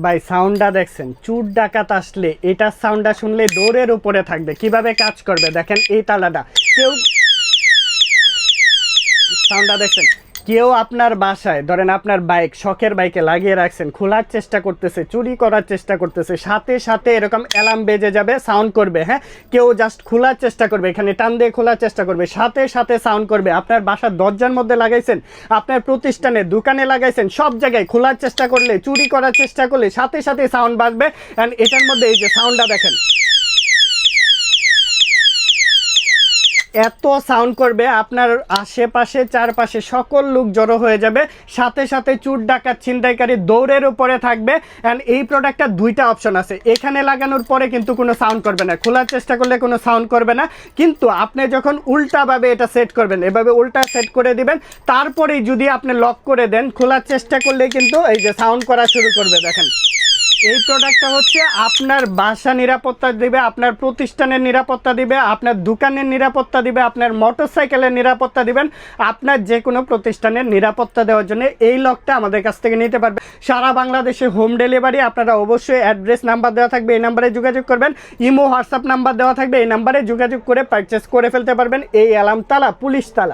ভাই সাউন্ডটা দেখছেন? চুর ডাকাত আসলে এটার সাউন্ডটা শুনলে দৌড়ের উপরে থাকবে। কীভাবে কাজ করবে? দেখেন এই তালাটা কেউ সাউন্ডটা দেখছেন? কেউ আপনার বাসায়, ধরেন আপনার বাইক শখের বাইকে লাগিয়ে রাখছেন, খোলার চেষ্টা করতেছে, চুরি করার চেষ্টা করতেছে, সাথে সাথে এরকম অ্যালার্ম বেজে যাবে সাউন্ড করবে হ্যাঁ? কেউ জাস্ট খোলার চেষ্টা করবে, এখানে টান দিয়ে খোলার চেষ্টা করবে, সাথে সাথে সাউন্ড করবে। আপনার বাসার দরজার মধ্যে লাগাইছেন, আপনার প্রতিষ্ঠানে দোকানে লাগাইছেন, সব জায়গায় খোলার চেষ্টা করলে, চুরি করার চেষ্টা করলে সাথে সাথে সাউন্ড বাজবে। অ্যান্ড এটার মধ্যে এই যে সাউন্ডটা দেখেন এত সাউন্ড করবে, আপনার আশেপাশে, চারপাশে সকল লোক জড়ো হয়ে যাবে। সাথে সাথে চুর, ডাকাত, ছিনতাইকারী দৌড়ের উপরে থাকবে। অ্যান্ড এই প্রোডাক্টটা দুইটা অপশন আছে। এখানে লাগানোর পরে কিন্তু কোনো সাউন্ড করবে না। খোলার চেষ্টা করলে কোনো সাউন্ড করবে না। কিন্তু আপনি যখন উল্টাভাবে এটা সেট করবেন, এভাবে উল্টা সেট করে দিবেন, তারপরেই যদি আপনি লক করে দেন, খোলার চেষ্টা করলে কিন্তু এই যে সাউন্ড করা শুরু করবে, দেখেন। এই প্রোডাক্টটা হচ্ছে আপনার বাসা নিরাপত্তা দিবে, আপনার প্রতিষ্ঠানের নিরাপত্তা দিবে, আপনার দোকানের নিরাপত্তা দিবে, আপনার মোটরসাইকেলের নিরাপত্তা দিবেন, আপনার যে কোনো প্রতিষ্ঠানের নিরাপত্তা দেওয়ার জন্য এই লকটা আমাদের কাছ থেকে নিতে পারবে। সারা বাংলাদেশে হোম ডেলিভারি আপনারা অবশ্যই অ্যাড্রেস নাম্বার দেওয়া থাকবে, এই নাম্বারে যোগাযোগ করবেন। ইমো হোয়াটসঅ্যাপ নাম্বার দেওয়া থাকবে, এই নাম্বারে যোগাযোগ করে পারচেস করে ফেলতে পারবেন। এই অ্যালার্ম তালা পুলিশ তালা।